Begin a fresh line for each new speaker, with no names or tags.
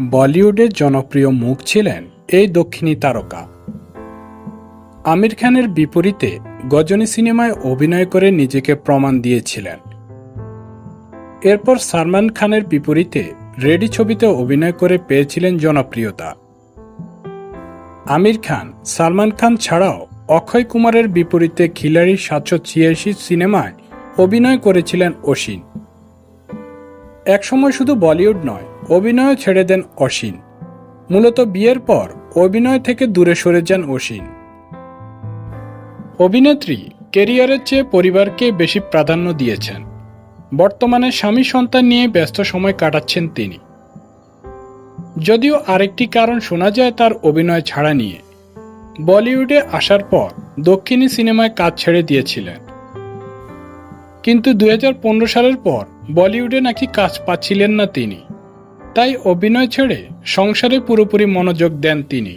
বলিউডের জনপ্রিয় মুখ ছিলেন এই দক্ষিণী তারকা। আমির খানের বিপরীতে গজনী সিনেমায় অভিনয় করে নিজেকে প্রমাণ দিয়েছিলেন। এরপর সালমান খানের বিপরীতে রেডি ছবিতে অভিনয় করে পেয়েছিলেন জনপ্রিয়তা। আমির খান, সালমান খান ছাড়াও অক্ষয় কুমারের বিপরীতে খিলাড়ি সাতশো ছিয়াশি সিনেমায় অভিনয় করেছিলেন অসিন। একসময় শুধু বলিউড নয় অভিনয় ছেড়ে দেন অসীন। মূলত বিয়ের পর অভিনয় থেকে দূরে সরে যান অসীন। অভিনেত্রী কেরিয়ারের চেয়ে পরিবারকে বেশি প্রাধান্য দিয়েছেন। বর্তমানে স্বামী সন্তান নিয়ে ব্যস্ত সময় কাটাচ্ছেন তিনি। যদিও আরেকটি কারণ শোনা যায় তার অভিনয় ছাড়া নিয়ে। বলিউডে আসার পর দক্ষিণী সিনেমায় কাজ ছেড়ে দিয়েছিলেন। কিন্তু দুই হাজার পনেরো সালের পর বলিউডে নাকি কাজ পাচ্ছিলেন না তিনি। তাই অভিনয় ছেড়ে সংসারে পুরোপুরি মনোযোগ দেন তিনি।